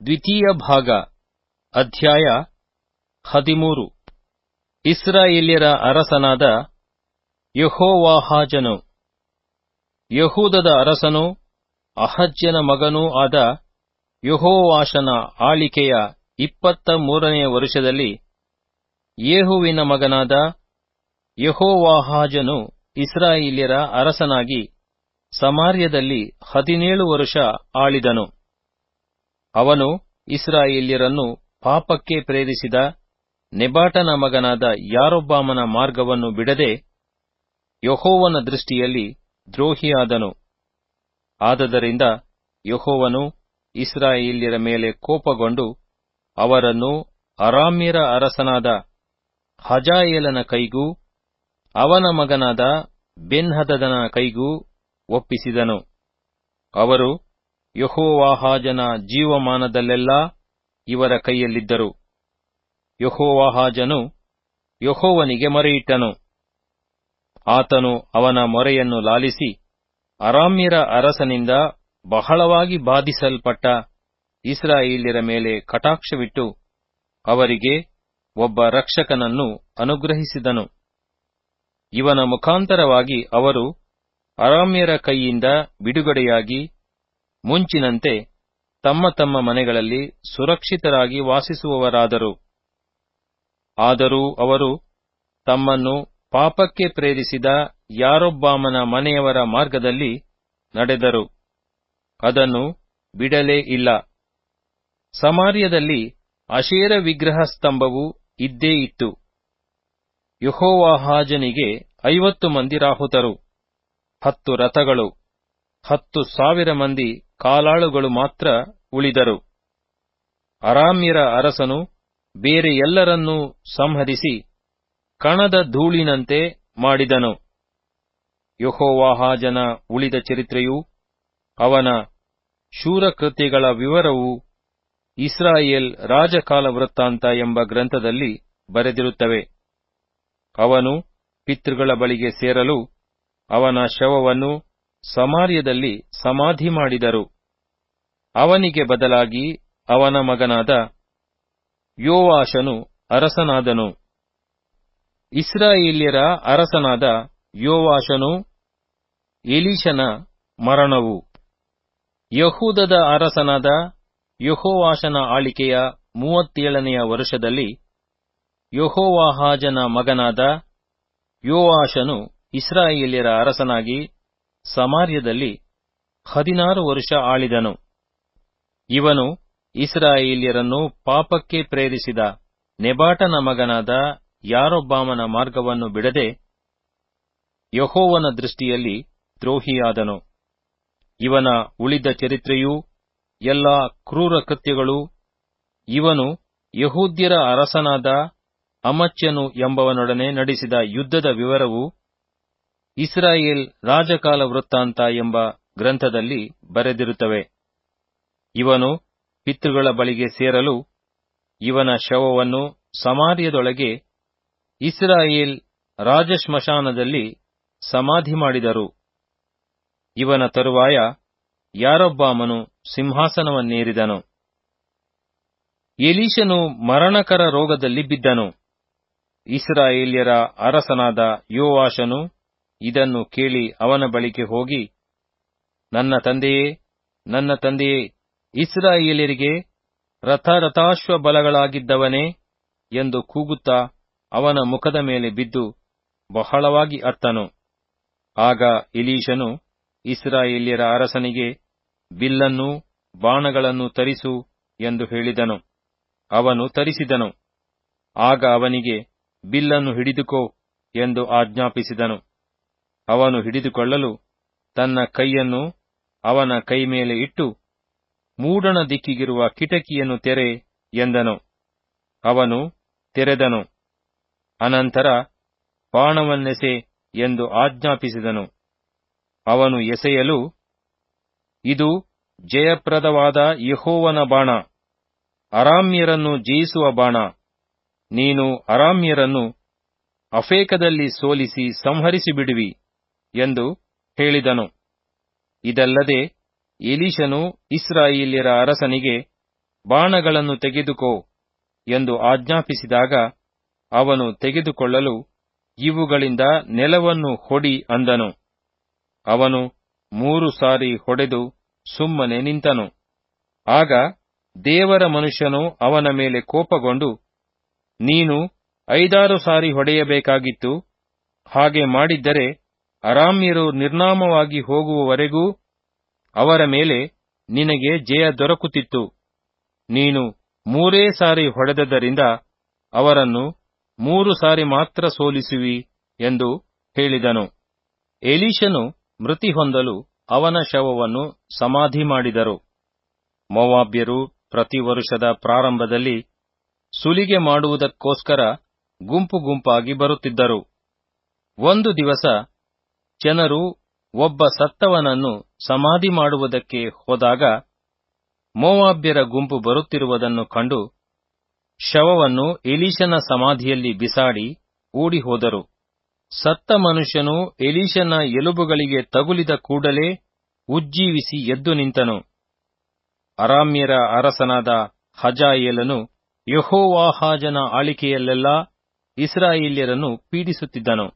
ದ್ವಿತೀಯ ಭಾಗ, ಅಧ್ಯಾಯ ಹದಿಮೂರು. ಇಸ್ರಾಯೇಲ್ಯರ ಅರಸನಾದ ಯಹೋವಾಹಾಜನು. ಯಹೂದದ ಅರಸನೂ ಅಹಜ್ಯನ ಮಗನೂ ಆದ ಯಹೋವಾಶನ ಆಳಿಕೆಯ ಇಪ್ಪತ್ತ ಮೂರನೆಯ ವರುಷದಲ್ಲಿ ಯೇಹುವಿನ ಮಗನಾದ ಯಹೋವಾಹಾಜನು ಇಸ್ರಾಯೇಲ್ಯರ ಅರಸನಾಗಿ ಸಮಾರ್ಯದಲ್ಲಿ ಹದಿನೇಳು ವರುಷ ಆಳಿದನು. ಅವನು ಇಸ್ರಾಯೇಲ್ಯರನ್ನು ಪಾಪಕ್ಕೆ ಪ್ರೇರಿಸಿದ ನೆಬಾಟನ ಮಗನಾದ ಯಾರೊಬ್ಬಾಮನ ಮಾರ್ಗವನ್ನು ಬಿಡದೆ ಯಹೋವನ ದೃಷ್ಟಿಯಲ್ಲಿ ದ್ರೋಹಿಯಾದನು. ಆದದರಿಂದ ಯಹೋವನು ಇಸ್ರಾಯೇಲ್ಯರ ಮೇಲೆ ಕೋಪಗೊಂಡು ಅವರನ್ನು ಅರಾಮ್ಯರ ಅರಸನಾದ ಹಜಾಯೇಲನ ಕೈಗೂ ಅವನ ಮಗನಾದ ಬೆನ್ಹದದನ ಕೈಗೂ ಒಪ್ಪಿಸಿದನು. ಅವರು ಯಹೋವಾಹಾಜನ ಜೀವಮಾನದಲ್ಲೆಲ್ಲಾ ಇವರ ಕೈಯಲ್ಲಿದ್ದರು. ಯಹೋವಾಹಾಜನು ಯಹೋವನಿಗೆ ಮೊರೆಯಿಟ್ಟನು. ಆತನು ಅವನ ಮೊರೆಯನ್ನು ಲಾಲಿಸಿ ಅರಾಮ್ಯರ ಅರಸನಿಂದ ಬಹಳವಾಗಿ ಬಾಧಿಸಲ್ಪಟ್ಟ ಇಸ್ರಾಯೇಲ್ಯರ ಮೇಲೆ ಕಟಾಕ್ಷವಿಟ್ಟು ಅವರಿಗೆ ಒಬ್ಬ ರಕ್ಷಕನನ್ನು ಅನುಗ್ರಹಿಸಿದನು. ಇವನ ಮುಖಾಂತರವಾಗಿ ಅವರು ಅರಾಮ್ಯರ ಕೈಯಿಂದ ಬಿಡುಗಡೆಯಾಗಿ ಮುಂಚಿನಂತೆ ತಮ್ಮ ತಮ್ಮ ಮನೆಗಳಲ್ಲಿ ಸುರಕ್ಷಿತರಾಗಿ ವಾಸಿಸುವವರಾದರು. ಆದರೂ ಅವರು ತಮ್ಮನ್ನು ಪಾಪಕ್ಕೆ ಪ್ರೇರಿಸಿದ ಯಾರೊಬ್ಬಾಮನ ಮನೆಯವರ ಮಾರ್ಗದಲ್ಲಿ ನಡೆದರು. ಅದನ್ನು ಬಿಡಲೇ ಇಲ್ಲ. ಸಮಾರ್ಯದಲ್ಲಿ ಅಶೇರ ವಿಗ್ರಹ ಸ್ತಂಭವು ಇದ್ದೇ ಇತ್ತು. ಯುಹೋವಾಹಾಜನಿಗೆ ಐವತ್ತು ಮಂದಿ ರಾಹುತರು, ಹತ್ತು ರಥಗಳು, ಹತ್ತು ಸಾವಿರ ಮಂದಿ ಕಾಲಾಳುಗಳು ಮಾತ್ರ ಉಳಿದರು. ಅರಾಮ್ಯರ ಅರಸನು ಬೇರೆ ಎಲ್ಲರನ್ನೂ ಸಂಹರಿಸಿ ಕಣದ ಧೂಳಿನಂತೆ ಮಾಡಿದನು. ಯಹೋವಾಹಾಜನ ಉಳಿದ ಚರಿತ್ರೆಯೂ ಅವನ ಶೂರಕೃತ್ಯಗಳ ವಿವರವು ಇಸ್ರಾಯೇಲ್ ರಾಜಕಾಲ ವೃತ್ತಾಂತ ಎಂಬ ಗ್ರಂಥದಲ್ಲಿ ಬರೆದಿರುತ್ತವೆ. ಅವನು ಪಿತೃಗಳ ಬಳಿಗೆ ಸೇರಲು ಅವನ ಶವವನ್ನು ಸಮಾರ್ಯದಲ್ಲಿ ಸಮಾಧಿ ಮಾಡಿದರು. ಅವನಿಗೆ ಬದಲಾಗಿ ಅವನ ಮಗನಾದ ಯೋವಾಶನು ಅರಸನಾದನು. ಇಸ್ರಾಯೇಲ್ಯರ ಅರಸನಾದ ಯೋವಾಷನು ಎಲೀಶನ ಮರಣವು. ಯಹೂದದ ಅರಸನಾದ ಯಹೋವಾಷನ ಆಳಿಕೆಯ ಮೂವತ್ತೇಳನೆಯ ವರುಷದಲ್ಲಿ ಯಹೋವಾಹಾಜನ ಮಗನಾದ ಯೋವಾಶನು ಇಸ್ರಾಯೇಲ್ಯರ ಅರಸನಾಗಿ ಸಮಾರ್ಯದಲ್ಲಿ ಹದಿನಾರು ವರುಷ ಆಳಿದನು. ಇವನು ಇಸ್ರಾಯೇಲ್ಯರನ್ನು ಪಾಪಕ್ಕೆ ಪ್ರೇರಿಸಿದ ನೆಬಾಟನ ಮಗನಾದ ಯಾರೊಬ್ಬಾಮನ ಮಾರ್ಗವನ್ನು ಬಿಡದೆ ಯಹೋವನ ದೃಷ್ಟಿಯಲ್ಲಿ ದ್ರೋಹಿಯಾದನು. ಇವನ ಉಳಿದ ಚರಿತ್ರೆಯೂ ಎಲ್ಲಾ ಕ್ರೂರ ಕೃತ್ಯಗಳು ಇವನು ಯಹೂದ್ಯರ ಅರಸನಾದ ಅಮಚ್ಯನು ಎಂಬವನೊಡನೆ ನಡೆಸಿದ ಯುದ್ಧದ ವಿವರವು ಇಸ್ರಾಯೇಲ್ ರಾಜಕಾಲ ವೃತ್ತಾಂತ ಎಂಬ ಗ್ರಂಥದಲ್ಲಿ ಬರೆದಿರುತ್ತವೆ. ಇವನು ಪಿತೃಗಳ ಬಳಿಗೆ ಸೇರಲು ಇವನ ಶವವನ್ನು ಸಮಾರ್ಯದೊಳಗೆ ಇಸ್ರಾಯೇಲ್ ರಾಜಶ್ಮಶಾನದಲ್ಲಿ ಸಮಾಧಿ ಮಾಡಿದರು. ಇವನ ತರುವಾಯ ಯಾರೊಬ್ಬಾಮನು ಸಿಂಹಾಸನವನ್ನೇರಿದನು. ಎಲೀಶನು ಮರಣಕರ ರೋಗದಲ್ಲಿ ಬಿದ್ದನು. ಇಸ್ರಾಯೇಲ್ಯರ ಅರಸನಾದ ಯೋವಾಶನು ಇದನ್ನು ಕೇಳಿ ಅವನ ಬಳಿಗೆ ಹೋಗಿ, ನನ್ನ ತಂದೆಯೇ ನನ್ನ ತಂದೆಯೇ ಇಸ್ರಾಯೇಲ್ಯರಿಗೆ ರಥರಥಾಶ್ವ ಬಲಗಳಾಗಿದ್ದವನೇ ಎಂದು ಕೂಗುತ್ತಾ ಅವನ ಮುಖದ ಮೇಲೆ ಬಿದ್ದು ಬಹಳವಾಗಿ ಅತ್ತನು ಆಗ ಇಲೀಶನು ಇಸ್ರಾಯೇಲ್ಯರ ಅರಸನಿಗೆ, ಬಿಲ್ಲನ್ನು ಬಾಣಗಳನ್ನು ತರಿಸು ಎಂದು ಹೇಳಿದನು. ಅವನು ತರಿಸಿದನು. ಆಗ ಅವನಿಗೆ, ಬಿಲ್ಲನ್ನು ಹಿಡಿದುಕೋ ಎಂದು ಆಜ್ಞಾಪಿಸಿದನು. ಅವನು ಹಿಡಿದುಕೊಳ್ಳಲು ತನ್ನ ಕೈಯನ್ನು ಅವನ ಕೈ ಮೇಲೆ ಇಟ್ಟು ಮೂಡಣ ದಿಕ್ಕಿಗಿರುವ ಕಿಟಕಿಯನ್ನು ತೆರೆ ಎಂದನು. ಅವನು ತೆರೆದನು. ಅನಂತರ ಬಾಣವನ್ನೆಸೆ ಎಂದು ಆಜ್ಞಾಪಿಸಿದನು. ಅವನು ಎಸೆಯಲು, ಇದು ಜಯಪ್ರದವಾದ ಯಹೋವನ ಬಾಣ, ಅರಾಮ್ಯರನ್ನು ಜಯಿಸುವ ಬಾಣ, ನೀನು ಅರಾಮ್ಯರನ್ನು ಅಫೇಕದಲ್ಲಿ ಸೋಲಿಸಿ ಸಂಹರಿಸಿಬಿಡುವಿ ಎಂದು ಹೇಳಿದನು. ಇದಲ್ಲದೆ ಎಲೀಷನು ಇಸ್ರಾಯೇಲ್ಯರ ಅರಸನಿಗೆ, ಬಾಣಗಳನ್ನು ತೆಗೆದುಕೋ ಎಂದು ಆಜ್ಞಾಪಿಸಿದಾಗ ಅವನು ತೆಗೆದುಕೊಳ್ಳಲು ಇವುಗಳಿಂದ ನೆಲವನ್ನು ಹೊಡಿ ಅಂದನು. ಅವನು ಮೂರು ಸಾರಿ ಹೊಡೆದು ಸುಮ್ಮನೆ ನಿಂತನು. ಆಗ ದೇವರ ಮನುಷ್ಯನು ಅವನ ಮೇಲೆ ಕೋಪಗೊಂಡು, ನೀನು ಐದಾರು ಸಾರಿ ಹೊಡೆಯಬೇಕಾಗಿತ್ತು. ಹಾಗೆ ಮಾಡಿದ್ದರೆ ಅರಾಮ್ಯರು ನಿರ್ನಾಮವಾಗಿ ಹೋಗುವವರೆಗೂ ಅವರ ಮೇಲೆ ನಿನಗೆ ಜಯ ದೊರಕುತ್ತಿತ್ತು. ನೀನು ಮೂರೇ ಸಾರಿ ಹೊಡೆದದ್ದರಿಂದ ಅವರನ್ನು ಮೂರು ಸಾರಿ ಮಾತ್ರ ಸೋಲಿಸುವಿ ಎಂದು ಹೇಳಿದನು. ಎಲೀಶನು ಮೃತಿ ಹೊಂದಲು ಅವನ ಶವವನ್ನು ಸಮಾಧಿ ಮಾಡಿದರು. ಮೊವಾಬ್ಯರು ಪ್ರತಿ ವರುಷದ ಪ್ರಾರಂಭದಲ್ಲಿ ಸುಲಿಗೆ ಮಾಡುವುದಕ್ಕೋಸ್ಕರ ಗುಂಪು ಗುಂಪಾಗಿ ಬರುತ್ತಿದ್ದರು. ಒಂದು ದಿವಸ ಜನರು ಒಬ್ಬ ಸತ್ತವನನ್ನು ಸಮಾಧಿ ಮಾಡುವುದಕ್ಕೆ ಹೋದಾಗ ಮೋವಾಬ್ಯರ ಗುಂಪು ಬರುತ್ತಿರುವುದನ್ನು ಕಂಡು ಶವವನ್ನು ಎಲೀಶನ ಸಮಾಧಿಯಲ್ಲಿ ಬಿಸಾಡಿ ಓಡಿ ಹೋದರು ಸತ್ತ ಮನುಷ್ಯನು ಎಲೀಶನ ಎಲುಬುಗಳಿಗೆ ತಗುಲಿದ ಕೂಡಲೇ ಉಜ್ಜೀವಿಸಿ ಎದ್ದು ನಿಂತನು. ಅರಾಮ್ಯರ ಅರಸನಾದ ಹಜಾಯೇಲನು ಯಹೋವಾಹಾಜನ ಆಳಿಕೆಯಲ್ಲೆಲ್ಲಾ ಇಸ್ರಾಯೇಲ್ಯರನ್ನು ಪೀಡಿಸುತ್ತಿದ್ದನು.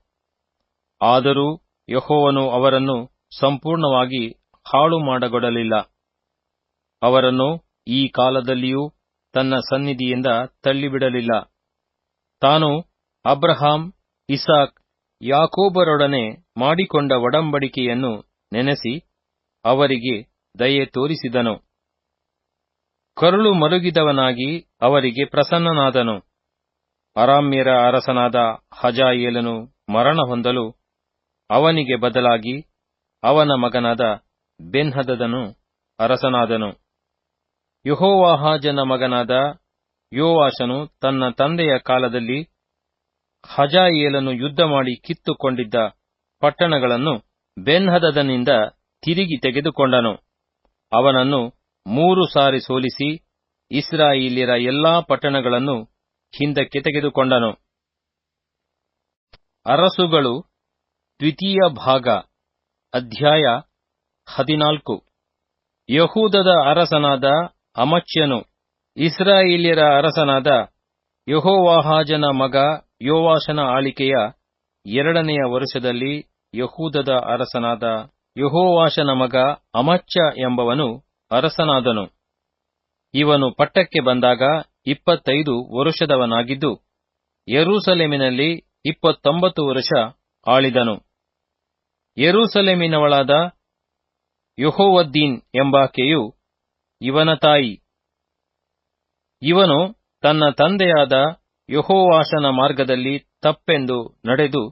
ಆದರೂ ಯಹೋವನು ಅವರನ್ನು ಸಂಪೂರ್ಣವಾಗಿ ಹಾಳು ಮಾಡಗೊಡಲಿಲ್ಲ ಅವರನ್ನು ಈ ಕಾಲದಲ್ಲಿಯೂ ತನ್ನ ಸನ್ನಿಧಿಯಿಂದ ತಳ್ಳಿಬಿಡಲಿಲ್ಲ. ತಾನು ಅಬ್ರಹಾಂ, ಇಸಾಕ್, ಯಾಕೋಬರೊಡನೆ ಮಾಡಿಕೊಂಡ ಒಡಂಬಡಿಕೆಯನ್ನು ನೆನೆಸಿ ಅವರಿಗೆ ದಯೆ ತೋರಿಸಿದನು. ಕರುಳು ಮರುಗಿದವನಾಗಿ ಅವರಿಗೆ ಪ್ರಸನ್ನನಾದನು. ಅರಾಮ್ಯರ ಅರಸನಾದ ಹಜಾಯೇಲನು ಮರಣ ಹೊಂದಲು ಅವನಿಗೆ ಬದಲಾಗಿ ಅವನ ಮಗನಾದ ಬೆನ್ಹದದನು ಅರಸನಾದನು. ಯುಹೋವಾಹಾಜನ ಮಗನಾದ ಯೋವಾಷನು ತನ್ನ ತಂದೆಯ ಕಾಲದಲ್ಲಿ ಹಜಾಯೇಲನು ಯುದ್ಧ ಮಾಡಿ ಕಿತ್ತುಕೊಂಡಿದ್ದ ಪಟ್ಟಣಗಳನ್ನು ಬೆನ್ಹದದನಿಂದ ತಿರುಗಿ ತೆಗೆದುಕೊಂಡನು. ಅವನನ್ನು ಮೂರು ಸಾರಿ ಸೋಲಿಸಿ ಇಸ್ರಾಯಿಲಿರ ಎಲ್ಲಾ ಪಟ್ಟಣಗಳನ್ನು ಹಿಂದಕ್ಕೆ ತೆಗೆದುಕೊಂಡನು. ಅರಸುಗಳು ದ್ವಿತೀಯ ಭಾಗ, ಅಧ್ಯಾಯ ಹದಿನಾಲ್ಕು. ಯಹೂದದ ಅರಸನಾದ ಅಮಚ್ಯನು, ಇಸ್ರಾಯೇಲ್ಯರ ಅರಸನಾದ ಯಹೋವಾಹಾಜನ ಮಗ ಯೋವಾಶನ ಆಳಿಕೆಯ ಎರಡನೆಯ ವರುಷದಲ್ಲಿ ಯಹೂದದ ಅರಸನಾದ ಯಹೋವಾಶನ ಮಗ ಅಮಚ್ಯ ಎಂಬವನು ಅರಸನಾದನು. ಇವನು ಪಟ್ಟಕ್ಕೆ ಬಂದಾಗ ಇಪ್ಪತ್ತೈದು ವರುಷದವನಾಗಿದ್ದು, ಯರೂಸಲೇಮಿನಲ್ಲಿ ಇಪ್ಪತ್ತೊಂಬತ್ತು ವರುಷ ಆಳಿದನು. ಯರೂಸಲೇಮಿನವಳಾದ ಯುಹೋವದ್ದೀನ್ ಎಂಬಾಕೆಯು ಇವನ ತಾಯಿ. ಇವನು ತನ್ನ ತಂದೆಯಾದ ಯಹೋವಾಷನ ಮಾರ್ಗದಲ್ಲಿ ತಪ್ಪೆಂದು ನಡೆದು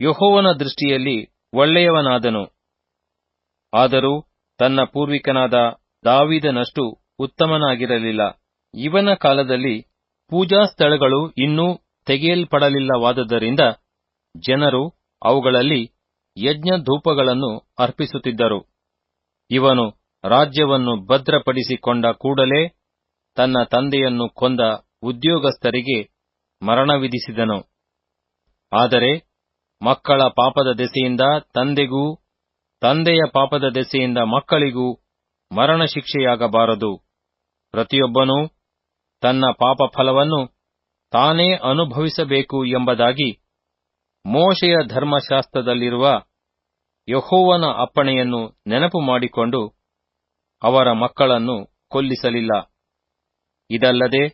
ಯಹೋವನ ದೃಷ್ಟಿಯಲ್ಲಿ ಒಳ್ಳೆಯವನಾದನು. ಆದರೂ ತನ್ನ ಪೂರ್ವಿಕನಾದ ದಾವಿದನಷ್ಟು ಉತ್ತಮನಾಗಿರಲಿಲ್ಲ. ಇವನ ಕಾಲದಲ್ಲಿ ಪೂಜಾ ಸ್ಥಳಗಳು ಇನ್ನೂ ತೆಗೆಯಲ್ಪಡಲಿಲ್ಲವಾದದರಿಂದ ಜನರು ಅವುಗಳಲ್ಲಿ ಯಜ್ಞ ಧೂಪಗಳನ್ನು ಅರ್ಪಿಸುತ್ತಿದ್ದರು. ಇವನು ರಾಜ್ಯವನ್ನು ಭದ್ರಪಡಿಸಿಕೊಂಡ ಕೂಡಲೇ ತನ್ನ ತಂದೆಯನ್ನು ಕೊಂದ ಉದ್ಯೋಗಸ್ಥರಿಗೆ ಮರಣ ವಿಧಿಸಿದನು ಆದರೆ ಮಕ್ಕಳ ಪಾಪದ ದೆಸೆಯಿಂದ ತಂದೆಗೂ, ತಂದೆಯ ಪಾಪದ ದೆಸೆಯಿಂದ ಮಕ್ಕಳಿಗೂ ಮರಣ ಶಿಕ್ಷೆಯಾಗಬಾರದು ಪ್ರತಿಯೊಬ್ಬನೂ ತನ್ನ ಪಾಪ ಫಲವನ್ನು ತಾನೇ ಅನುಭವಿಸಬೇಕು ಎಂಬುದಾಗಿ ಮೋಶೆಯ ಧರ್ಮಶಾಸ್ತ್ರದಲ್ಲಿರುವ ಯಹೋವನ ಅಪ್ಪಣೆಯನ್ನು ನೆನಪು ಮಾಡಿಕೊಂಡು ಅವರ ಮಕ್ಕಳನ್ನು ಕೊಲ್ಲಿಸಲಿಲ್ಲ. ಇದಲ್ಲದೆ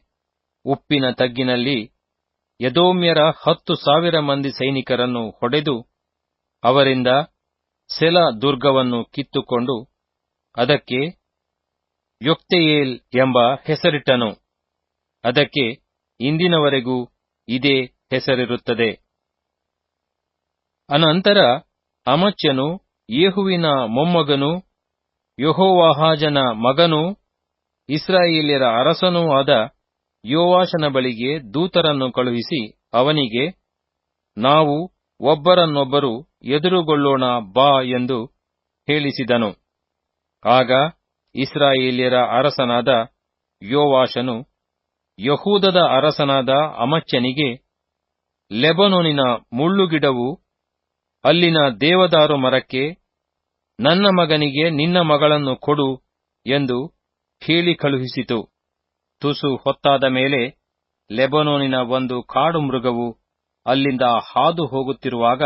ಉಪ್ಪಿನ ತಗ್ಗಿನಲ್ಲಿ ಯದೋಮ್ಯರ ಹತ್ತು ಸಾವಿರ ಮಂದಿ ಸೈನಿಕರನ್ನು ಹೊಡೆದು ಅವರಿಂದ ಸೆಲ ದುರ್ಗವನ್ನು ಕಿತ್ತುಕೊಂಡು ಅದಕ್ಕೆ ಯೊಕ್ತೆಯೇಲ್ ಎಂಬ ಹೆಸರಿಟ್ಟನು. ಅದಕ್ಕೆ ಇಂದಿನವರೆಗೂ ಇದೇ ಹೆಸರಿರುತ್ತದೆ. ಅನಂತರ ಅಮಚ್ಯನು, ಯೇಹುವಿನ ಮೊಮ್ಮಗನು, ಯೆಹೋವಾಹಾಜನ ಮಗನೂ, ಇಸ್ರಾಯೇಲ್ಯರ ಅರಸನೂ ಆದ ಯೋವಾಶನ ಬಳಿಗೆ ದೂತರನ್ನು ಕಳುಹಿಸಿ ಅವನಿಗೆ, ನಾವು ಒಬ್ಬರನ್ನೊಬ್ಬರು ಎದುರುಗೊಳ್ಳೋಣ ಬಾ ಎಂದು ಹೇಳಿಸಿದನು. ಆಗ ಇಸ್ರಾಯೇಲ್ಯರ ಅರಸನಾದ ಯೋವಾಶನು ಯಹೂದದ ಅರಸನಾದ ಅಮಚ್ಯನಿಗೆ, ಲೆಬನೋನಿನ ಮುಳ್ಳುಗಿಡವು ಅಲ್ಲಿನ ದೇವದಾರು ಮರಕ್ಕೆ ನನ್ನ ಮಗನಿಗೆ ನಿನ್ನ ಮಗಳನ್ನು ಕೊಡು ಎಂದು ಹೇಳಿ ಕಳುಹಿಸಿತು. ತುಸು ಹೊತ್ತಾದ ಮೇಲೆ ಲೆಬನೋನಿನ ಒಂದು ಕಾಡು ಮೃಗವು ಅಲ್ಲಿಂದ ಹಾದು ಹೋಗುತ್ತಿರುವಾಗ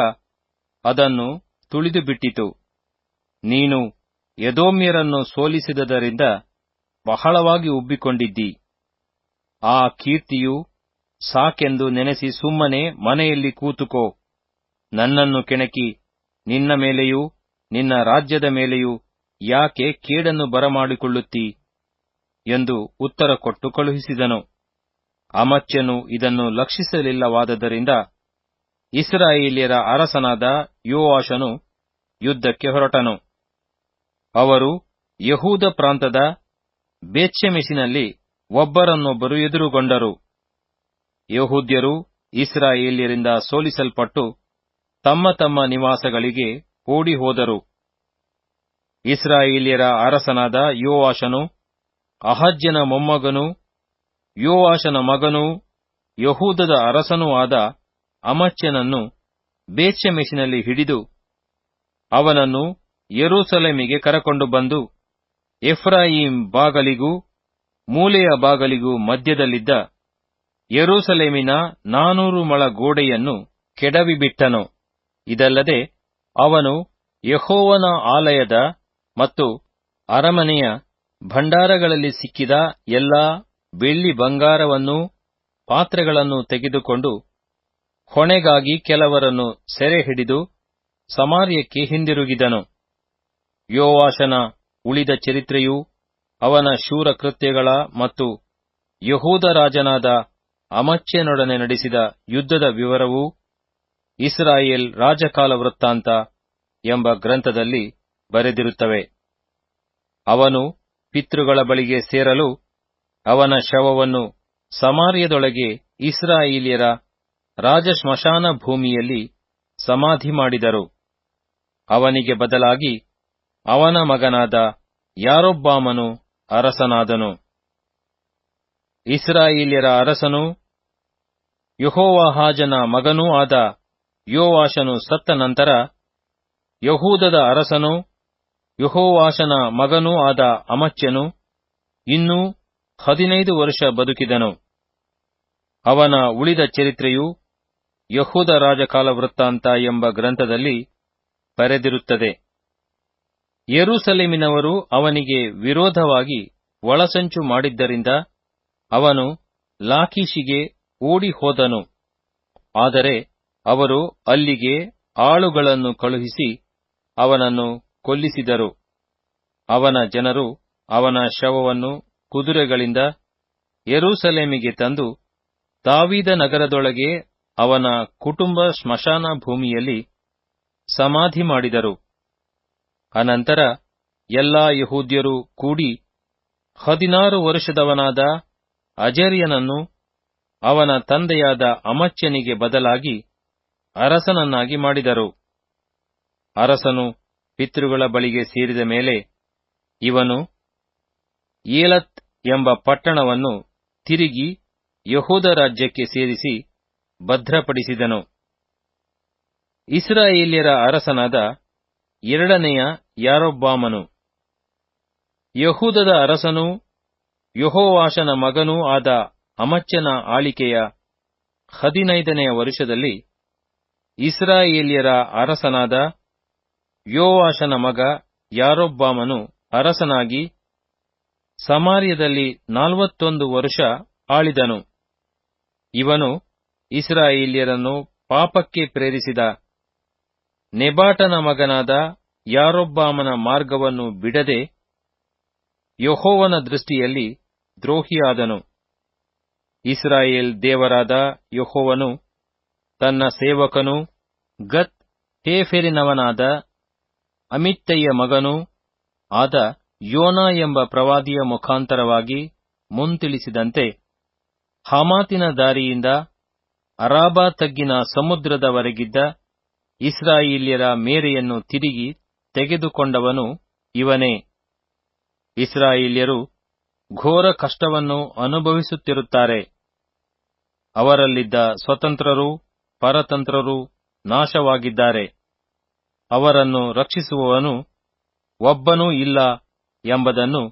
ಅದನ್ನು ತುಳಿದು ಬಿಟ್ಟಿತು. ನೀನು ಯದೋಮ್ಯರನ್ನು ಸೋಲಿಸಿದದರಿಂದ ಬಹಳವಾಗಿ ಉಬ್ಬಿಕೊಂಡಿದ್ದಿ. ಆ ಕೀರ್ತಿಯು ಸಾಕೆಂದು ನೆನೆಸಿ ಸುಮ್ಮನೆ ಮನೆಯಲ್ಲಿ ಕೂತುಕೋ. ನನ್ನನ್ನು ಕೆಣಕಿ, ನಿನ್ನ ಮೇಲೆಯೂ, ನಿನ್ನ ರಾಜ್ಯದ ಮೇಲೆಯೂ ಯಾಕೆ ಕೇಡನ್ನು ಬರಮಾಡಿಕೊಳ್ಳುತ್ತೀ? ಎಂದು ಉತ್ತರ ಕೊಟ್ಟು ಕಳುಹಿಸಿದನು. ಅಮಚ್ಯನು ಇದನ್ನು ಲಕ್ಷಿಸಲಿಲ್ಲವಾದದರಿಂದ ಇಸ್ರಾಯೇಲಿಯರ ಅರಸನಾದ ಯೋವಾಷನು ಯುದ್ಧಕ್ಕೆ ಹೊರಟನು. ಅವರು ಯಹೂದ ಪ್ರಾಂತದ ಬೇತ್ಷೆಮೆಷಿನಲ್ಲಿ ಒಬ್ಬರನ್ನೊಬ್ಬರು ಎದುರುಗೊಂಡರು. ಯಹೂದ್ಯರು ಇಸ್ರಾಯೇಲ್ಯರಿಂದ ಸೋಲಿಸಲ್ಪಟ್ಟು ತಮ್ಮ ತಮ್ಮ ನಿವಾಸಗಳಿಗೆ ಓಡಿ ಹೋದರು ಇಸ್ರಾಯೇಲ್ಯರ ಅರಸನಾದ ಯೋವಾಶನು ಅಹಜ್ಯನ ಮೊಮ್ಮಗನು ಯೋವಾಶನ ಮಗನೂ, ಯಹೂದದ ಅರಸನೂ ಆದ ಅಮಚ್ಯನನ್ನು ಬೇತ್ಷೆಮೆಷಿನಲ್ಲಿ ಹಿಡಿದು ಅವನನ್ನು ಯೆರೂಸಲೇಮಿಗೆ ಕರಕೊಂಡು ಬಂದು ಎಫ್ರಾಯಿಂ ಬಾಗಲಿಗೂ ಮೂಲೆಯ ಬಾಗಲಿಗೂ ಮಧ್ಯದಲ್ಲಿದ್ದ ಯೆರೂಸಲೇಮಿನ ನಾನೂರು ಮಳ ಗೋಡೆಯನ್ನು ಕೆಡವಿಬಿಟ್ಟನು. ಇದಲ್ಲದೆ ಅವನು ಯಹೋವನ ಆಲಯದ ಮತ್ತು ಅರಮನೆಯ ಭಂಡಾರಗಳಲ್ಲಿ ಸಿಕ್ಕಿದ ಎಲ್ಲಾ ಬೆಳ್ಳಿ ಬಂಗಾರವನ್ನೂ ಪಾತ್ರೆಗಳನ್ನು ತೆಗೆದುಕೊಂಡು ಹೊಣೆಗಾಗಿ ಕೆಲವರನ್ನು ಸೆರೆ ಹಿಡಿದು ಸಮಾರ್ಯಕ್ಕೆ ಹಿಂದಿರುಗಿದನು. ಯೋವಾಷನ ಉಳಿದ ಚರಿತ್ರೆಯು ಅವನ ಶೂರ ಕೃತ್ಯಗಳ ಮತ್ತು ಯಹೂದ ರಾಜನಾದ ಅಮಚ್ಯನೊಡನೆ ನಡೆಸಿದ ಯುದ್ಧದ ವಿವರವೂ ಇಸ್ರಾಯೇಲ್ ರಾಜಕಾಲ ವೃತ್ತಾಂತ ಎಂಬ ಗ್ರಂಥದಲ್ಲಿ ಬರೆದಿರುತ್ತವೆ. ಅವನು ಪಿತೃಗಳ ಬಳಿಗೆ ಸೇರಲು ಅವನ ಶವವನ್ನು ಸಮಾರ್ಯದೊಳಗೆ ಇಸ್ರಾಯೇಲ್ಯರ ರಾಜಶ್ಮಶಾನ ಭೂಮಿಯಲ್ಲಿ ಸಮಾಧಿ ಮಾಡಿದರು. ಅವನಿಗೆ ಬದಲಾಗಿ ಅವನ ಮಗನಾದ ಯಾರೊಬ್ಬಾಮನು ಅರಸನಾದನು. ಇಸ್ರಾಯೇಲ್ಯರ ಅರಸನೂ ಯುಹೋವಾಹಾಜನ ಮಗನೂ ಆದ ಯೋವಾಷನು ಸತ್ತ ನಂತರ ಯಹೂದದ ಅರಸನು ಯಹೋವಾಷನ ಮಗನೂ ಆದ ಅಮಚ್ಯನು ಇನ್ನೂ ಹದಿನೈದು ವರ್ಷ ಬದುಕಿದನು. ಅವನ ಉಳಿದ ಚರಿತ್ರೆಯು ಯಹೂದ ರಾಜಕಾಲ ವೃತ್ತಾಂತ ಎಂಬ ಗ್ರಂಥದಲ್ಲಿ ಬರೆದಿರುತ್ತದೆ. ಯೆರೂಸಲೇಮಿನವರು ಅವನಿಗೆ ವಿರೋಧವಾಗಿ ಒಳಸಂಚು ಮಾಡಿದ್ದರಿಂದ ಅವನು ಲಾಕೀಶಿಗೆ ಓಡಿ ಹೋದನು ಆದರೆ ಅವರು ಅಲ್ಲಿಗೆ ಆಳುಗಳನ್ನು ಕಳುಹಿಸಿ ಅವನನ್ನು ಕೊಲ್ಲಿಸಿದರು. ಅವನ ಜನರು ಅವನ ಶವವನ್ನು ಕುದುರೆಗಳಿಂದ ಯರೂಸಲೇಮಿಗೆ ತಂದು ತಾವೀದ ನಗರದೊಳಗೆ ಅವನ ಕುಟುಂಬ ಸ್ಮಶಾನ ಭೂಮಿಯಲ್ಲಿ ಸಮಾಧಿ ಮಾಡಿದರು. ಅನಂತರ ಎಲ್ಲಾ ಯಹೂದ್ಯರು ಕೂಡಿ ಹದಿನಾರು ವರ್ಷದವನಾದ ಅಜರ್ಯನನ್ನು ಅವನ ತಂದೆಯಾದ ಅಮಚ್ಚನಿಗೆ ಬದಲಾಗಿ ಅರಸನನ್ನಾಗಿ ಮಾಡಿದರು. ಅರಸನು ಪಿತೃಗಳ ಬಳಿಗೆ ಸೇರಿದ ಮೇಲೆ ಇವನು ಏಲತ್ ಎಂಬ ಪಟ್ಟಣವನ್ನು ತಿರುಗಿ ಯಹೋದ ರಾಜ್ಯಕ್ಕೆ ಸೇರಿಸಿ ಭದ್ರಪಡಿಸಿದನು. ಇಸ್ರಾಯೇಲ್ಯರ ಅರಸನಾದ ಎರಡನೆಯ ಯಾರೊಬ್ಬಾಮನು. ಯಹೂದದ ಅರಸನೂ ಯಹೋವಾಶನ ಮಗನೂ ಆದ ಅಮಚ್ಚನ ಆಳಿಕೆಯ ಹದಿನೈದನೆಯ ವರುಷದಲ್ಲಿ ಇಸ್ರಾಯೇಲ್ಯರ ಅರಸನಾದ ಯೋವಾಷನ ಮಗ ಯಾರೊಬ್ಬಾಮನು ಅರಸನಾಗಿ ಸಮಾರ್ಯದಲ್ಲಿ ನಾಲ್ವತ್ತೊಂದು ವರುಷ ಆಳಿದನು. ಇವನು ಇಸ್ರಾಯೇಲ್ಯರನ್ನು ಪಾಪಕ್ಕೆ ಪ್ರೇರಿಸಿದ. ನೆಬಾಟನ ಮಗನಾದ ಯಾರೊಬ್ಬಾಮನ ಮಾರ್ಗವನ್ನು ಬಿಡದೆ ಯಹೋವನ ದೃಷ್ಟಿಯಲ್ಲಿ ದ್ರೋಹಿಯಾದನು. ಇಸ್ರಾಯೇಲ್ ದೇವರಾದ ಯಹೋವನು ತನ್ನ ಸೇವಕನು ಗತ್ ಹೇಫೆರಿನವನಾದ ಅಮಿತ್ತಯ್ಯ ಮಗನೂ ಆದ ಯೋನಾ ಎಂಬ ಪ್ರವಾದಿಯ ಮುಖಾಂತರವಾಗಿ ಮುಂತಿಳಿಸಿದಂತೆ ಹಮಾತಿನ ದಾರಿಯಿಂದ ಅರಾಬಾ ತಗ್ಗಿನ ಸಮುದ್ರದವರೆಗಿದ್ದ ಇಸ್ರಾಯೇಲ್ಯರ ಮೇರೆಯನ್ನು ತಿರುಗಿ ತೆಗೆದುಕೊಂಡವನು ಇವನೇ. ಇಸ್ರಾಯೇಲ್ಯರು ಘೋರ ಕಷ್ಟವನ್ನು ಅನುಭವಿಸುತ್ತಿರುತ್ತಾರೆ. ಅವರಲ್ಲಿದ್ದ ಸ್ವತಂತ್ರರು ಪರತಂತ್ರರು ನಾಶವಾಗಿದ್ದಾರೆ. ಅವರನ್ನು ರಕ್ಷಿಸುವವನು ಒಬ್ಬನೂ ಇಲ್ಲ ಎಂಬುದನ್ನು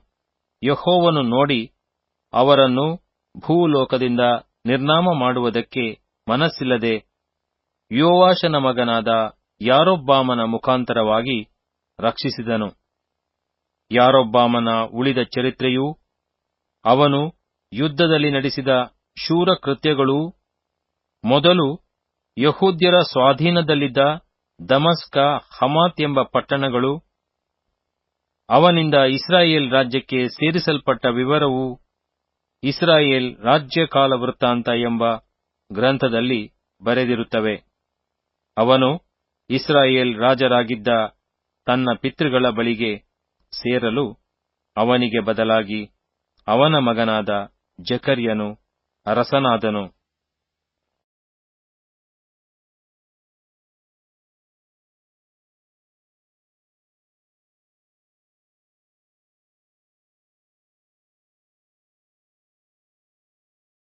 ಯಹೋವನು ನೋಡಿ ಅವರನ್ನು ಭೂಲೋಕದಿಂದ ನಿರ್ನಾಮ ಮಾಡುವುದಕ್ಕೆ ಮನಸ್ಸಿಲ್ಲದೆ ಯೋವಾಶನ ಮಗನಾದ ಯಾರೊಬ್ಬಾಮನ ಮುಖಾಂತರವಾಗಿ ರಕ್ಷಿಸಿದನು. ಯಾರೊಬ್ಬಾಮನ ಉಳಿದ ಚರಿತ್ರೆಯೂ ಅವನು ಯುದ್ಧದಲ್ಲಿ ನಡೆಸಿದ ಶೂರ ಕೃತ್ಯಗಳೂ ಮೊದಲು ಯಹೂದ್ಯರ ಸ್ವಾಧೀನದಲ್ಲಿದ್ದ ದಮಸ್ಕ, ಹಮಾತ್ ಎಂಬ ಪಟ್ಟಣಗಳು, ಅವನಿಂದ ಇಸ್ರಾಯೇಲ್ ರಾಜ್ಯಕ್ಕೆ ಸೇರಿಸಲ್ಪಟ್ಟ ವಿವರವು ಇಸ್ರಾಯೇಲ್ ರಾಜ್ಯಕಾಲ ವೃತ್ತಾಂತ ಎಂಬ ಗ್ರಂಥದಲ್ಲಿ ಬರೆದಿರುತ್ತವೆ. ಅವನು ಇಸ್ರಾಯೇಲ್ ರಾಜರಾಗಿದ್ದ ತನ್ನ ಪಿತೃಗಳ ಬಳಿಗೆ ಸೇರಲು ಅವನಿಗೆ ಬದಲಾಗಿ ಅವನ ಮಗನಾದ ಜಕರ್ಯನು ಅರಸನಾದನು.